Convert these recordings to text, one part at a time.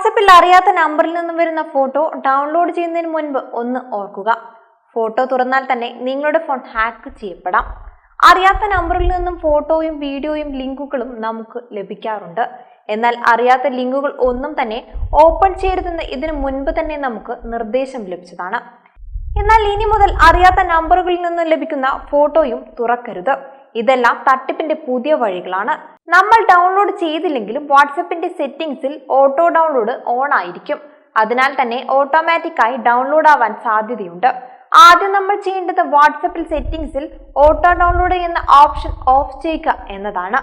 വാട്സപ്പിൽ അറിയാത്ത നമ്പറിൽ നിന്നും വരുന്ന ഫോട്ടോ ഡൗൺലോഡ് ചെയ്യുന്നതിന് മുൻപ് ഒന്ന് ഓർക്കുക. ഫോട്ടോ തുറന്നാൽ തന്നെ നിങ്ങളുടെ ഫോൺ ഹാക്ക് ചെയ്യപ്പെടാം. അറിയാത്ത നമ്പറിൽ നിന്നും ഫോട്ടോയും വീഡിയോയും ലിങ്കുകളും നമുക്ക് ലഭിക്കാറുണ്ട്. എന്നാൽ അറിയാത്ത ലിങ്കുകൾ ഒന്നും തന്നെ ഓപ്പൺ ചെയ്യരുതെന്ന് ഇതിനു മുൻപ് തന്നെ നമുക്ക് നിർദ്ദേശം ലഭിച്ചതാണ്. എന്നാൽ ഇനി മുതൽ അറിയാത്ത നമ്പറുകളിൽ നിന്നും ലഭിക്കുന്ന ഫോട്ടോയും തുറക്കരുത്. ഇതെല്ലാം തട്ടിപ്പിന്റെ പുതിയ വഴികളാണ്. നമ്മൾ ഡൗൺലോഡ് ചെയ്തില്ലെങ്കിലും വാട്സപ്പിന്റെ സെറ്റിംഗ്സിൽ ഓട്ടോ ഡൗൺലോഡ് ഓൺ ആയിരിക്കും. അതിനാൽ തന്നെ ഓട്ടോമാറ്റിക്കായി ഡൗൺലോഡ് ആവാൻ സാധ്യതയുണ്ട്. ആദ്യം നമ്മൾ ചെയ്യേണ്ടത് വാട്സപ്പിൽ സെറ്റിംഗ്സിൽ ഓട്ടോ ഡൗൺലോഡ് എന്ന ഓപ്ഷൻ ഓഫ് ചെയ്യുക എന്നതാണ്.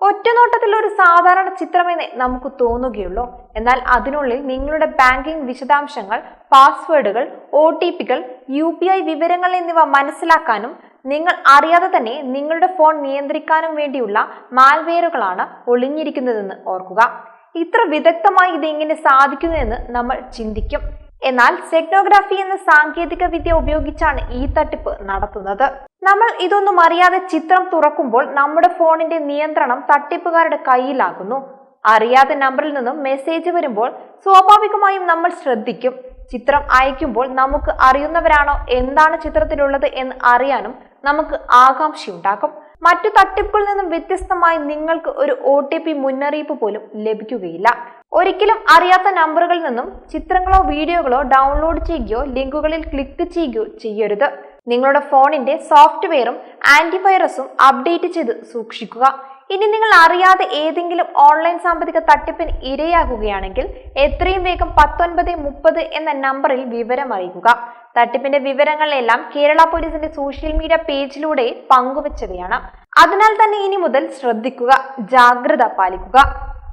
ഒറ്റനോട്ടത്തിൽ ഒരു സാധാരണ ചിത്രമെന്നേ നമുക്ക് തോന്നുകയുള്ളൂ. എന്നാൽ അതിനുള്ളിൽ നിങ്ങളുടെ ബാങ്കിംഗ് വിശദാംശങ്ങൾ പാസ്വേഡുകൾ ഒ ടി പികൾ യു പി ഐ വിവരങ്ങൾ എന്നിവ മനസ്സിലാക്കാനും നിങ്ങൾ അറിയാതെ തന്നെ നിങ്ങളുടെ ഫോൺ നിയന്ത്രിക്കാനും വേണ്ടിയുള്ള മാൽവെയറുകളാണ് ഒളിഞ്ഞിരിക്കുന്നതെന്ന് ഓർക്കുക. ഇത്ര വിദഗ്ധമായി ഇതെങ്ങനെ സാധിക്കുന്നു എന്ന് നമ്മൾ ചിന്തിക്കും. എന്നാൽ സെഗ്നോഗ്രാഫി എന്ന സാങ്കേതിക വിദ്യ ഉപയോഗിച്ചാണ് ഈ തട്ടിപ്പ് നടത്തുന്നത്. നമ്മൾ ഇതൊന്നും അറിയാതെ ചിത്രം തുറക്കുമ്പോൾ നമ്മുടെ ഫോണിന്റെ നിയന്ത്രണം തട്ടിപ്പുകാരുടെ കയ്യിലാകുന്നു. അറിയാത്ത നമ്പറിൽ നിന്നും മെസ്സേജ് വരുമ്പോൾ സ്വാഭാവികമായും നമ്മൾ ശ്രദ്ധിക്കും. ചിത്രം അയക്കുമ്പോൾ നമുക്ക് അറിയുന്നവരാണോ? എന്താണ് ചിത്രത്തിലുള്ളത് എന്ന് അറിയാനും നമുക്ക് ആകാംക്ഷയുണ്ടാക്കും മറ്റു തട്ടിപ്പുകളിൽ നിന്നും വ്യത്യസ്തമായി നിങ്ങൾക്ക് ഒരു ഒ ടി പി മുന്നറിയിപ്പ് പോലും ലഭിക്കുകയില്ല. ഒരിക്കലും അറിയാത്ത നമ്പറുകളിൽ നിന്നും ചിത്രങ്ങളോ വീഡിയോകളോ ഡൗൺലോഡ് ചെയ്യുകയോ ലിങ്കുകളിൽ ക്ലിക്ക് ചെയ്യുകയോ ചെയ്യരുത്. നിങ്ങളുടെ ഫോണിന്റെ സോഫ്റ്റ്വെയറും ആന്റിവൈറസും അപ്ഡേറ്റ് ചെയ്ത് സൂക്ഷിക്കുക. ഇനി നിങ്ങൾ അറിയാതെ ഏതെങ്കിലും ഓൺലൈൻ സാമ്പത്തിക തട്ടിപ്പിന് ഇരയാകുകയാണെങ്കിൽ എത്രയും വേഗം പത്തൊൻപത് മുപ്പത് എന്ന നമ്പറിൽ വിവരം അറിയിക്കുക തട്ടിപ്പിന്റെ വിവരങ്ങളെല്ലാം കേരള പോലീസിന്റെ സോഷ്യൽ മീഡിയ പേജിലൂടെ പങ്കുവച്ചവയാണ്. അതിനാൽ തന്നെ ഇനി മുതൽ ശ്രദ്ധിക്കുക ജാഗ്രത പാലിക്കുക.